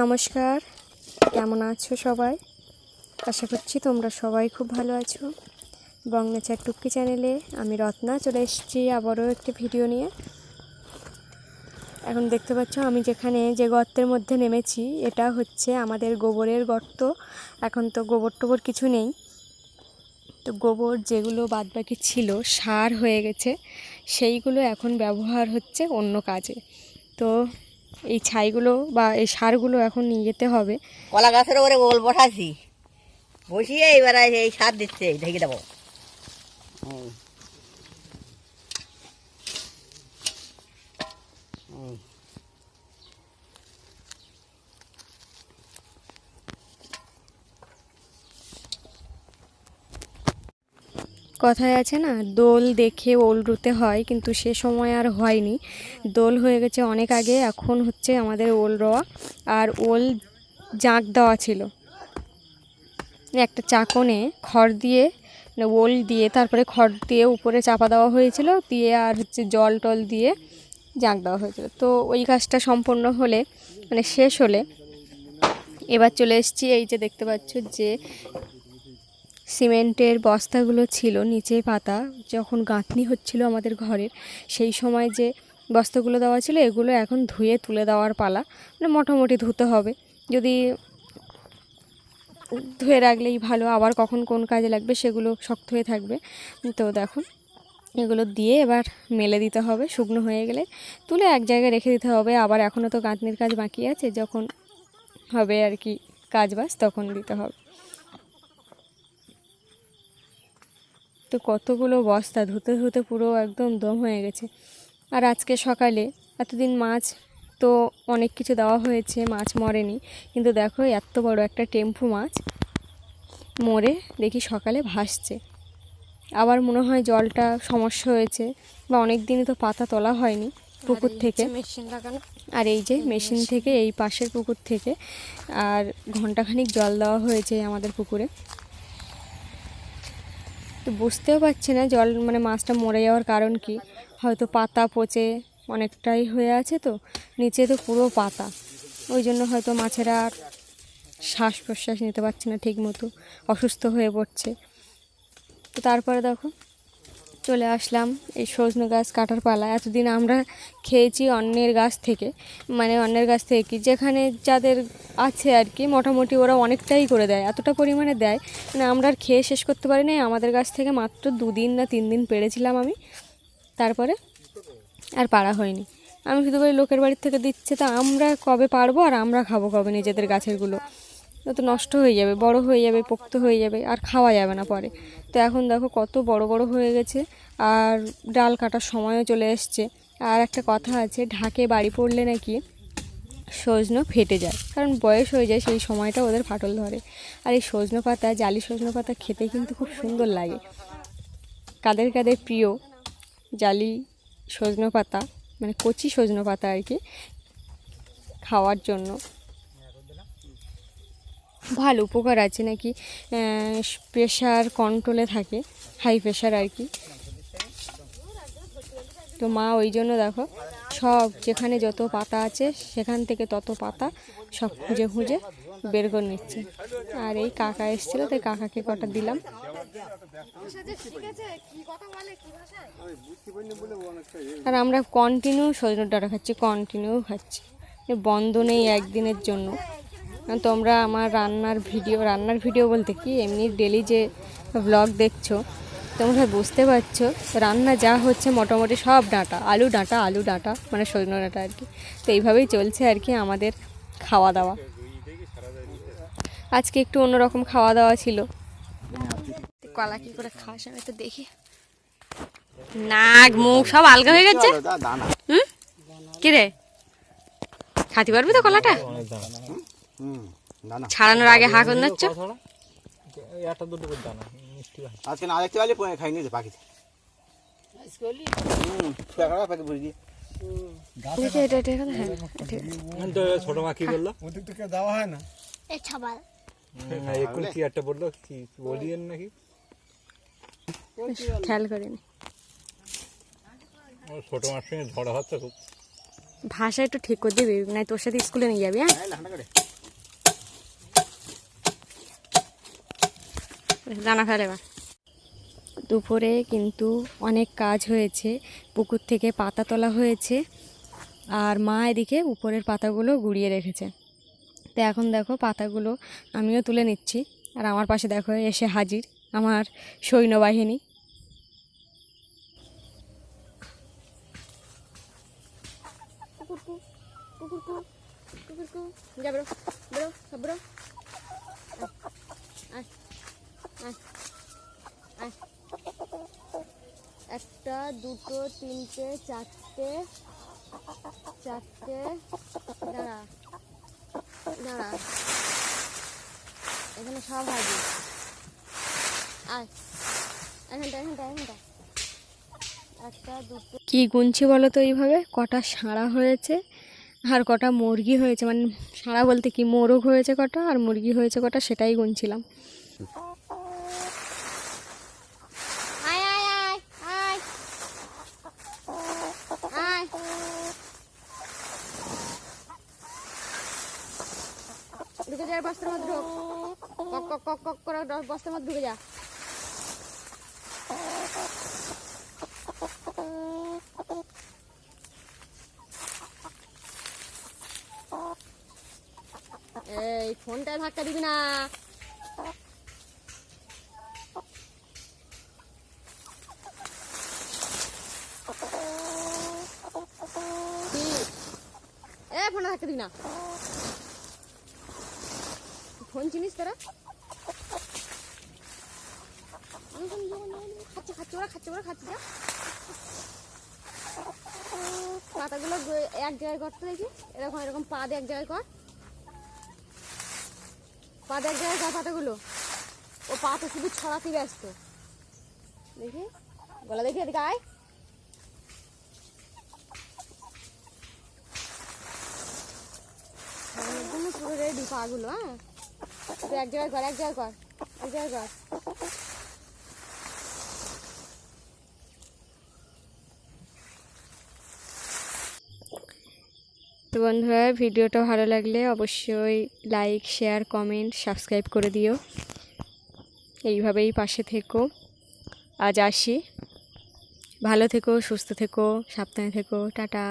নমস্কার। কেমন আছো সবাই? আশা করছি তোমরা সবাই খুব ভালো আছো। বংনেচার টুক্কি চ্যানেলে আমি রত্না চলে এসেছি আবারও একটি ভিডিও নিয়ে। এখন দেখতে পাচ্ছ আমি যেখানে যে গর্তের মধ্যে নেমেছি, এটা হচ্ছে আমাদের গোবরের গর্ত। এখন তো গোবর টোবর কিছু নেই। তো গোবর যেগুলো বাদবাকি ছিল, সার হয়ে গেছে, সেইগুলো এখন ব্যবহার হচ্ছে অন্য কাজে। তো এই ছাইগুলো বা এই সারগুলো এখন নিয়ে যেতে হবে। কলা গাছের ওপরে ওল বসাছি বসিয়ে এবার এই সার দিচ্ছে ঢেকে দেবো। কথায় আছে না, দোল দেখে ওল রুতে হয়, কিন্তু সে সময় আর হয়নি। দোল হয়ে গেছে অনেক আগে, এখন হচ্ছে আমাদের ওল রোয়া, আর ওল জাঁক দেওয়া ছিল। একটা চাকনে খড় দিয়ে, ওল দিয়ে, তারপরে খড় দিয়ে উপরে চাপা দেওয়া হয়েছিল, দিয়ে আর হচ্ছে জল টল দিয়ে জাঁক দেওয়া হয়েছিল। তো ওই কাজটা সম্পন্ন হলে মানে শেষ হলে, এবার চলে এসেছি এই যে দেখতে পাচ্ছ যে সিমেন্টের বস্তাগুলো ছিল নিচে পাতা, যখন গাঁথনি হচ্ছিল আমাদের ঘরের, সেই সময় যে বস্তাগুলো দেওয়া ছিল এগুলো এখন ধুয়ে তুলে দেওয়ার পালা মানে মোটামুটি ধুতে হবে। যদি ধুয়ে রাখলেই ভালো, আবার কখন কোন কাজে লাগবে সেগুলো শক্ত হয়ে থাকবে। তো দেখো, এগুলো দিয়ে এবার মেলে দিতে হবে, শুকনো হয়ে গেলে তুলে এক জায়গায় রেখে দিতে হবে। আবার এখনও তো গাঁথনির কাজ বাকি আছে, যখন হবে আর কি কাজ বাজ, তখন দিতে হবে। তো কতগুলো বস্তা ধুতে ধুতে পুরো একদম দম হয়ে গেছে। আর আজকে সকালে এতদিন মাছ তো অনেক কিছু দেওয়া হয়েছে মাছ মরেনি। কিন্তু দেখো এত বড় একটা টেম্পু মাছ মরে দেখি সকালে ভাসছে। আবার মনে হয় জলটা সমস্যা হয়েছে বা অনেক দিনই তো পাতা তোলা হয়নি পুকুর থেকে। মেশিন লাগানো আর এই যে মেশিন। থেকে এই পাশের পুকুর থেকে আর ঘন্টাখানিক জল দেওয়া হয়েছে আমাদের পুকুরে। তো বুঝতেও পারছি না জল মানে মাছটা মরে যাওয়ার কারণ কি। হয়তো পাতা পচে অনেকটাই হয়ে আছে তো, নিচে তো পুরো পাতা। ওই জন্য হয়তো মাছেরা আর শ্বাস প্রশ্বাস নিতে পারছে না ঠিক মতো অসুস্থ হয়ে পড়ছে। তো তারপরে দেখো। চলে আসলাম এই সজনে গাছ কাটার পালা। এতদিন আমরা খেয়েছি অন্যের গাছ থেকে মানে অন্যের গাছ থেকে কি, যেখানে যাদের আছে আর কি, মোটামুটি ওরা অনেকটাই করে দেয়, এতটা পরিমাণে দেয়। মানে আমরা আর খেয়ে শেষ করতে পারি না আমাদের গাছ থেকে মাত্র দুদিন না তিন দিন পেরেছিলাম আমি। তারপরে আর পারা হয়নি। আমি শুধু বলি, লোকের বাড়ির থেকে দিচ্ছে, তা আমরা কবে পারব আর আমরা খাব কবে নিজেদের গাছেরগুলো তো নষ্ট হয়ে যাবে, বড় হয়ে যাবে, পোক্ত হয়ে যাবে, আর খাওয়া যাবে না পরে। তো এখন দেখো কত বড় বড় হয়ে গেছে, আর ডাল কাটার সময়ও চলে এসছে। আর একটা কথা আছে, ঢাকে বাড়ি পড়লে নাকি সজনো ফেটে যায়, কারণ বয়স হয়ে যায় সেই সময়টা ওদের ফাটল ধরে। আর এই সজনো পাতা, জালি সজনো পাতা খেতে কিন্তু খুব সুন্দর লাগে। কাদের কাদের প্রিয় জালি সজনো পাতা মানে কচি সজনো পাতা আর কি, খাওয়ার জন্য। ভালো উপকার আছে নাকি? প্রেশার কন্ট্রোলে থাকে হাই প্রেশার আর কি। তো মা, ওই জন্য দেখো, সব যেখানে যত পাতা আছে, সেখান থেকে তত পাতা সব খুঁজে খুঁজে বের করে নিচ্ছে। আর এই কাকা এসেছিল, তাই কাকাকে কটা দিলাম। আর আমরা কন্টিনিউ সজনের ডাটা খাচ্ছি কন্টিনিউ খাচ্ছি। বন্ধ নেই একদিনের জন্য। তোমরা আমার রান্নার ভিডিও রান্নার ভিডিও বলতে কি এমনি ডেলি যে ব্লগ দেখছ তোমরা বুঝতে পারছ রান্না যা হচ্ছে মোটামুটি সব ডাঁটা আলু ডাঁটা আলু ডাঁটা মানে সজনে ডাঁটা আর কি। তো এইভাবেই চলছে আর কি আমাদের খাওয়া দাওয়া আজকে একটু অন্যরকম খাওয়া দাওয়া ছিল। কলা কি করে খাওয়াস আমি তো দেখি। নাক মুখ সব আলগা হয়ে গেছে? হুম? কি রে? খাতে পারবি তো কলাটা? ছাড়ানোর আগে হা করে নিচ্ছ একটা দুটো করে দানা মিষ্টি হয় আজকে না দেখতে পারলে খাই নিয়েছে এটা এটা- হ্যাঁ ঠিক আছে। তো ছোট মা কি বলল? ওদের তো দেওয়া হয় না? হ্যাঁ এখন কি একটা বলল কি বলিয়েন নাকি? খেয়াল করিনি। ও ছোট মার সঙ্গে ঝড় হচ্ছে খুব। ভাষা একটু ঠিক করে দিবি নাই তোর সাথে স্কুলে নিয়ে যাবি হ্যাঁ? দানা ফেলে এবার দুপুরে কিন্তু অনেক কাজ হয়েছে। পুকুর থেকে পাতা তোলা হয়েছে আর মা এদিকে উপরের পাতাগুলো গুড়িয়ে রেখেছে। তো এখন দেখো পাতাগুলো আমিও তুলে নিচ্ছি। আর আমার পাশে দেখো এসে হাজির আমার সৈন্যবাহিনী। বেরো সব বেরো আয় আয় আয় একটা, দুটো, তিনটে, চারটে চারটে, দাঁড়া দাঁড়া। এখানে সব এখানটা এখানটা একটা, দুটো। কি গুনছি বলো তো এইভাবে? কটা সাড়া হয়েছে আর কটা মুরগি হয়েছে? মানে সাড়া বলতে কি? মোরগ হয়েছে কটা আর মুরগি হয়েছে কটা? সেটাই গুনছিলাম আয় আয় আয় আয় আয় ঢুকে যা বস্তার মধ্যে কক কক কক কক করে বস্তার মধ্যে ঢুকে যা। এই ফোনটা ধাক্কা দিবি না। এ, ফোনটা ধাক্কা দিবি না। ফোন চিনিস তোরা? খাচ্ছে খাচ্ছে, ওরা খাচ্ছে ওরা খাচ্ছে পাতাগুলো এক জায়গায় করতে দেখি। এরকম এরকম পা দিয়ে এক জায়গায় কর। পা দিয়ে এক জায়গায় কর পাতাগুলো। ও পা তো শুধু ছড়াতে ব্যস্ত। দেখি। গলা দেখি এদিকে আয়। পুরো রেডি পাগুলো হ্যাঁ। এক জায়গায় কর, এক জায়গায় কর, এক জায়গায় কর। তো বন্ধুরা, ভিডিওটা ভালো লাগলে অবশ্যই লাইক শেয়ার কমেন্ট সাবস্ক্রাইব করে দিও। এইভাবেই পাশে থেকো। আজ আসি। ভালো থেকো, সুস্থ থেকো, সাবধানে থেকো। টাটা।